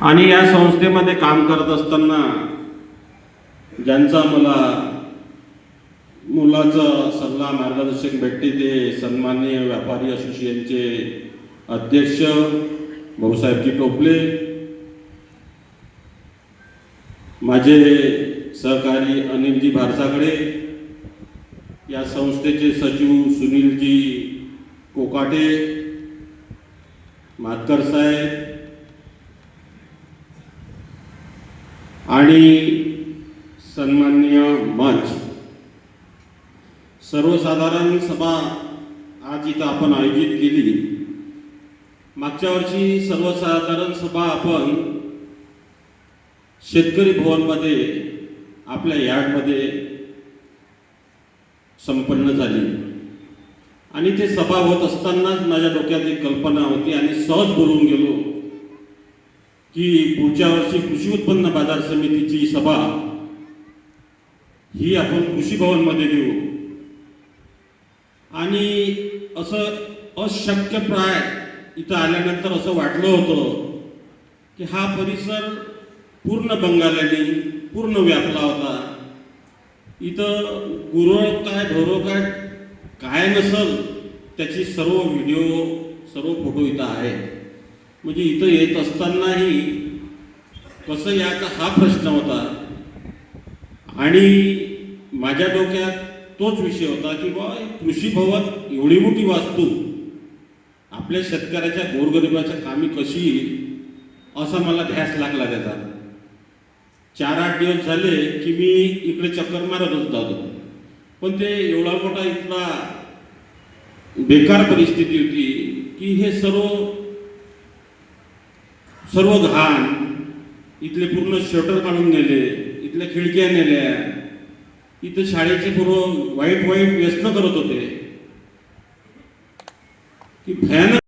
आणि या संस्थेमध्ये काम करत असताना ज्यांचा मला मुलाचा सल्ला मार्गदर्शन भेटते ते सन्माननीय व्यापारी असोसिएशनचे अध्यक्ष भाऊसाहेबजी टोपले माझे सहकारी अनिलजी भारसाकडे या संस्थेचे सचिव सुनीलजी कोकाटे मातकर साहेब आणि सन्मान्य मंच. सर्वसाधारण सभा आज इथं आपण आयोजित केली. मागच्या वर्षी सर्वसाधारण सभा आपण शेतकरी भवनमध्ये आपल्या यार्डमध्ये संपन्न झाली. आणि ते सभा होत असतानाच माझ्या डोक्यात एक कल्पना होती आणि सहज बोलून गेलो. की पुढच्या वर्षी कृषी उत्पन्न बाजार समितीची सभा ही आपण कृषी भवनमध्ये घेऊ आणि असं अशक्यप्राय इथं आल्यानंतर असं वाटलं होतं की हा परिसर पूर्ण बंगाल्याने पूर्ण व्यापला होता. इथं गुरळ काय ढोरं काय काय नसल त्याची सर्व व्हिडिओ सर्व फोटो इथं आहेत. म्हणजे इथं येत असतानाही कसं याचा हा प्रश्न होता. आणि माझ्या डोक्यात तोच विषय होता की बा कृषी भवन एवढी मोठी वास्तू. आपल्या शेतकऱ्याच्या गोरगरिबाच्या कामी कशी येईल असा मला ध्यास लागला त्याचा. चार आठ दिवस झाले की मी इकडे चक्कर मारतच जातो. पण ते एवढा मोठा इथला बेकार परिस्थिती होती की हे सर्व सर्व घाण इथले पूर्ण शटर काढून नेले इथल्या खिडक्या नेल्या इथं शाळेचे पूर्व वाईट वाईट व्यसन करत होते. की भयानक